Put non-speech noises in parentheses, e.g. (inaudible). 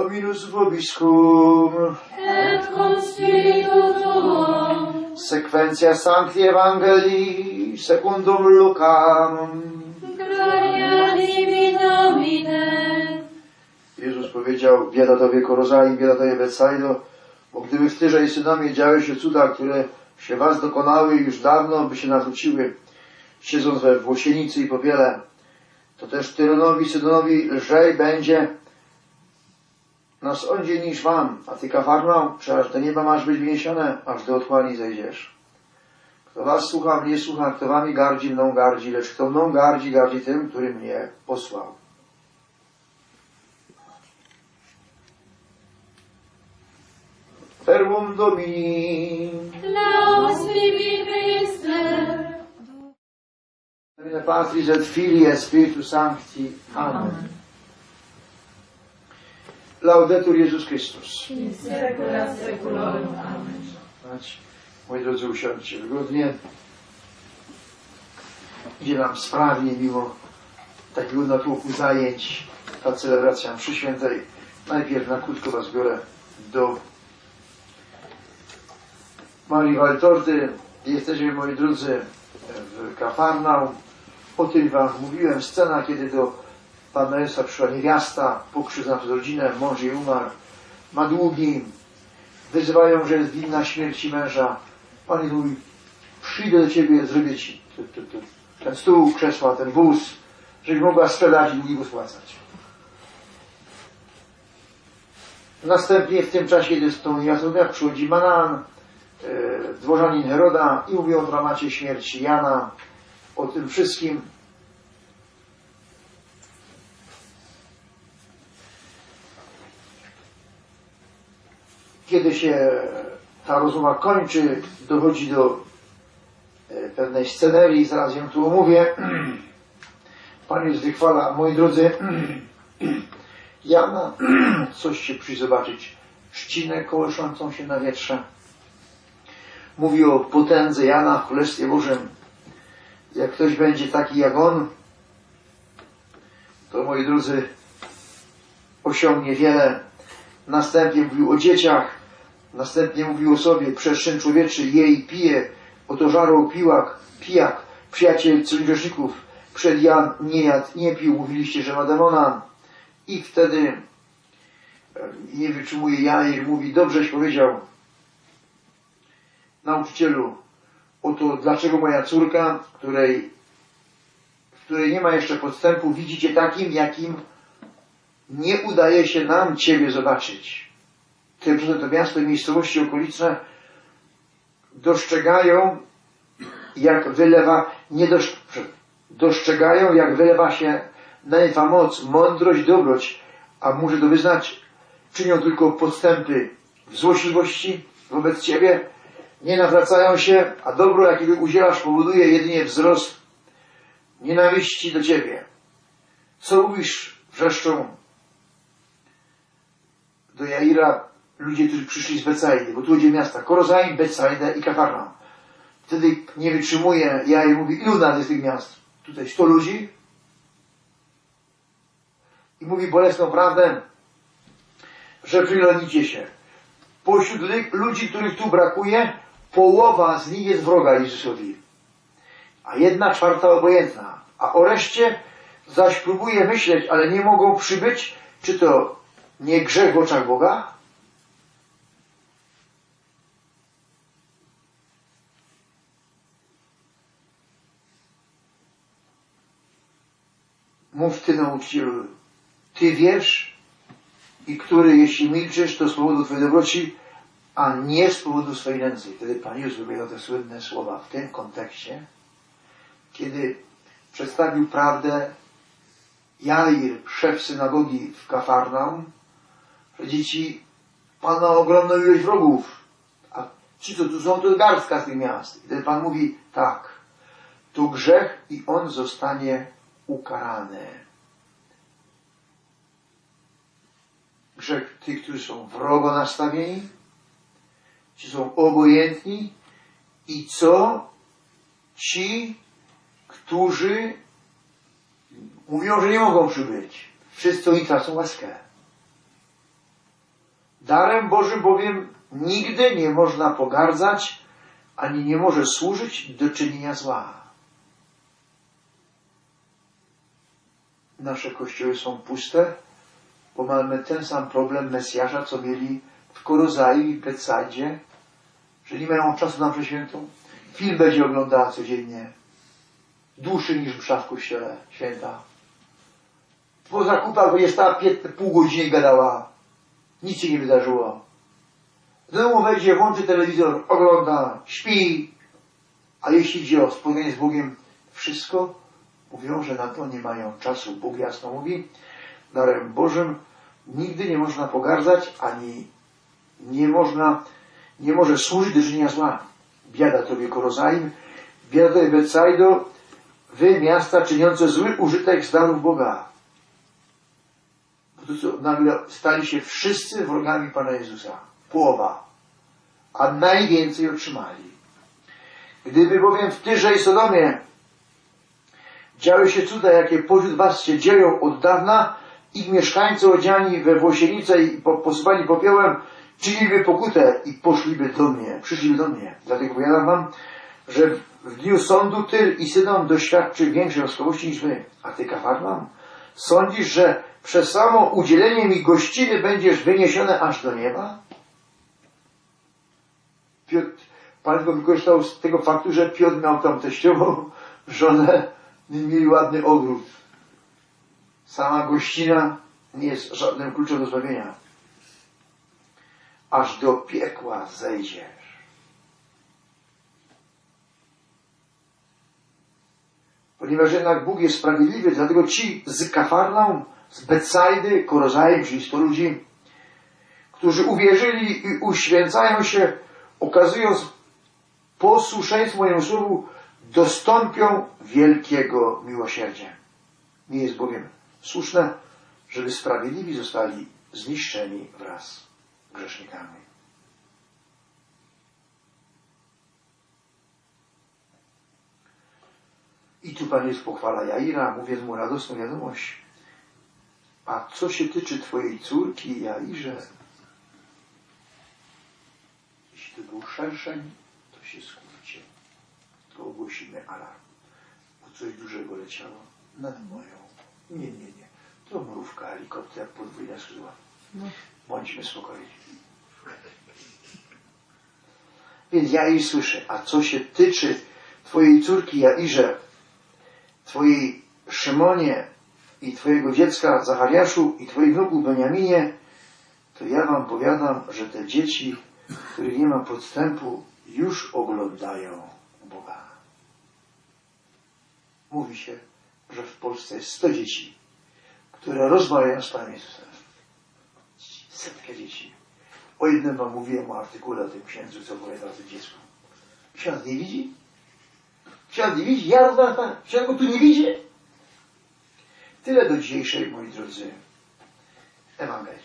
Dominus vobiscum. et cum spiritu tuo, Sekwencja Sancti Evangelii secundum Lucam. gloria tibi Domine. Jezus powiedział, bieda tobie Korozaim, bieda tobie Betsaido, bo gdyby w Tyrze i Synomie działy się cuda, które się was dokonały już dawno, by się nawróciły, siedząc we włosienicy i popiele, to też Tyronowi, Sydonowi lżej będzie na sądzie niż wam, a ty kafarnał, czy aż do nieba masz być wyniesione, aż do otchłani zejdziesz. Kto was słucha, mnie słucha, kto wami gardzi, mną gardzi, lecz kto mną gardzi, gardzi tym, który mnie posłał. Verbum Domini. Laus tibi Christe. In Patris et Filii et Spiritus Sancti. Amen. Laudetur Jezus Chrystus. Moi drodzy, usiądźcie wygodnie. Idzie nam sprawnie, mimo takiego natłoku zajęć, ta celebracja mszy świętej. Najpierw na krótko Was biorę do Marii Waltorty. Jesteśmy, moi drodzy, w Kafarnał. O tym Wam mówiłem. Scena, kiedy do Pana Jezusa przyszła niewiasta, pokrzywdzona przez rodzinę, mąż jej umarł. Ma długi, wyzywają, że jest winna śmierci męża. Pan Jezus mówi, przyjdę do Ciebie, zrobię Ci ten stół, krzesła, ten wóz, żebyś mogła sprzedać i długi wóz płacać. Następnie w tym czasie, kiedy z tą jak przychodzi Manan, e, dworzanin Heroda i mówi o dramacie śmierci Jana, o tym wszystkim. Kiedy się ta rozmowa kończy, dochodzi do e, pewnej scenerii, zaraz ją tu omówię. (clears throat) Pan jest wychwala, moi drodzy, (clears throat) Jana, (clears throat) coś się przyjdzie zobaczyć, trzcinę kołyszącą się na wietrze. Mówi o potędze Jana w Królestwie Bożym. Jak ktoś będzie taki jak on, to moi drodzy, osiągnie wiele. Następnie mówił o dzieciach, następnie mówił o sobie, przestrzeń człowieczy je i pije, oto żarł piłak, pijak, przyjaciel grzeszników, przed Jan nie jadł, nie pił, mówiliście, że ma demona. I wtedy nie wytrzymuje Jair, mówi, dobrześ powiedział, nauczycielu, oto dlaczego moja córka, której, w której nie ma jeszcze podstępu, widzicie takim, jakim nie udaje się nam Ciebie zobaczyć. Tymczasem to miasto i miejscowości okoliczne dostrzegają, jak wylewa, nie dostrzegają, jak wylewa się na Twa moc, mądrość, dobroć, a muszę to wyznać, czynią tylko podstępy w złośliwości wobec Ciebie, nie nawracają się, a dobro, jakiego udzielasz, powoduje jedynie wzrost nienawiści do Ciebie. Co mówisz, wrzeszczą do Jaira ludzie, którzy przyszli z Becajdy, bo tu ludzie miasta, Korozaim, Becajda i Kafarnaum. Wtedy nie wytrzymuje Jair, mówi, ilu nas jest tych miast? Tutaj 100 ludzi? I mówi bolesną prawdę, że przylonicie się. Pośród ludzi, których tu brakuje, połowa z nich jest wroga Jezusowi, a jedna czwarta obojętna. A o reszcie zaś próbuje myśleć, ale nie mogą przybyć, czy to nie grzech w oczach Boga? Mów Ty nauczycielu, Ty wiesz i który jeśli milczysz, to z powodu Twojej dobroci, a nie z powodu swojej nędzy. Wtedy Pan Jezus wypowiedział te słynne słowa w tym kontekście, kiedy przedstawił prawdę Jair, szef synagogi w Kafarnaum, że dzieci Pan ma ogromną ilość wrogów, a ci, co tu są, to garstka z tych miast. I wtedy Pan mówi, tak, to grzech i on zostanie ukarany. Grzech tych, którzy są wrogo nastawieni, ci są obojętni i co ci, którzy mówią, że nie mogą przybyć. Wszyscy oni tracą łaskę. Darem Bożym bowiem nigdy nie można pogardzać, ani nie może służyć do czynienia zła. Nasze kościoły są puste, bo mamy ten sam problem Mesjasza, co mieli w Korozai i w Betsaidzie, że nie mają czasu na przeświętą. Film będzie oglądała codziennie. Dłuższy niż msza w kościele święta. Po zakupach będzie stała pół godziny gadała. Nic się nie wydarzyło. Domu wejdzie, włączy telewizor, ogląda, śpi. A jeśli idzie o spotkanie z Bogiem, wszystko mówią, że na to nie mają czasu. Bóg jasno mówi, darem Bożym nigdy nie można pogardzać, ani nie można, nie może służyć do czynienia zła. Biada tobie Korozaim, biada tobie Betsaido, wy miasta czyniące zły użytek z darów Boga. Bo to nagle stali się wszyscy wrogami Pana Jezusa. Połowa. A najwięcej otrzymali. Gdyby bowiem w Tyrze i Sodomie działy się cuda, jakie pośród was się dzieją od dawna, ich mieszkańcy odziani we włosienice i po, posypani popiołem, czyniliby pokutę i poszliby do mnie, przyszliby do mnie. Dlatego powiadam wam, że w- dniu sądu Tyr i Sydon doświadczy większej łaskawości niż wy. A ty, Kafarnaum, sądzisz, że przez samo udzielenie mi gościny będziesz wyniesione aż do nieba? Piotr, Pan wykorzystał z tego faktu, że Piotr miał tam teściową żonę, mieli ładny ogród. Sama gościna nie jest żadnym kluczem do zbawienia. Aż do piekła zejdziesz. Ponieważ jednak Bóg jest sprawiedliwy, dlatego ci z Kafarnaum, z Betsaidy, Korozai, czyli 100 ludzi, którzy uwierzyli i uświęcają się, okazując posłuszeństwo mojemu słowu, dostąpią wielkiego miłosierdzia. Nie jest bowiem słuszne, żeby sprawiedliwi zostali zniszczeni wraz z grzesznikami. I tu Pan Jezus pochwala Jaira, mówiąc mu radosną wiadomość. A co się tyczy Twojej córki, Jairze, jeśli to był szerszeń, to się skupcie. To ogłosimy alarm. Bo coś dużego leciało nad moją. Nie, nie, nie. To mrówka, helikopter, podwójna skrzydła. Bądźmy spokojni. Więc ja jej słyszę. A co się tyczy Twojej córki Jairze, Twojej Szymonie i Twojego dziecka Zachariaszu i Twoich wnuków Beniaminie, to ja Wam powiadam, że te dzieci, których nie ma podstępu, już oglądają Boga. Mówi się, że w Polsce jest 100 dzieci, które rozmawiają z Panem Jezusem. Setka dzieci. O jednym Wam mówiłem o artykule o tym księdzu, co opowiadał o tym dziecku. Ksiądz nie widzi? Ksiądz nie widzi? Ja rozmawiam z Panem. Ksiądz go tu nie widzi? Tyle do dzisiejszej, moi drodzy, Ewangelii.